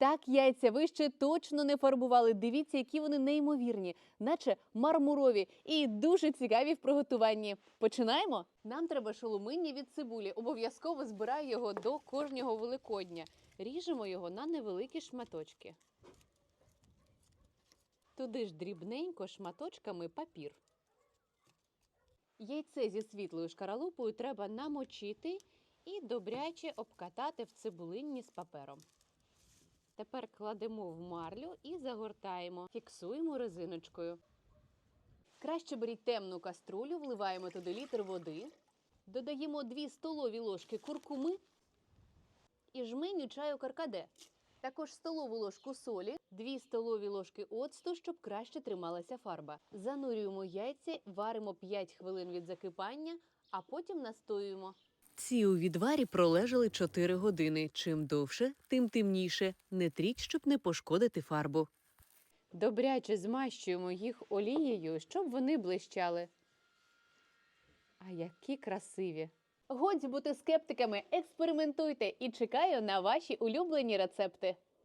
Так, яйця ви ще точно не фарбували. Дивіться, які вони неймовірні, наче мармурові і дуже цікаві в приготуванні. Починаємо? Нам треба шоломиння від цибулі. Обов'язково збираю його до кожного великодня. Ріжемо його на невеликі шматочки. Туди ж дрібненько шматочками папір. Яйце зі світлою шкаралупою треба намочити і добряче обкатати в цибулинні з папером. Тепер кладемо в марлю і загортаємо, фіксуємо резиночкою. Краще беріть темну каструлю, вливаємо туди літр води, додаємо 2 столові ложки куркуми і жменю чаю каркаде. Також столову ложку солі, 2 столові ложки оцту, щоб краще трималася фарба. Занурюємо яйця, варимо 5 хвилин від закипання, а потім настоюємо. Ці у відварі пролежали 4 години. Чим довше, тим темніше. Не тріть, щоб не пошкодити фарбу. Добряче змащуємо їх олією, щоб вони блищали. А які красиві! Годі бути скептиками, експериментуйте і чекаю на ваші улюблені рецепти.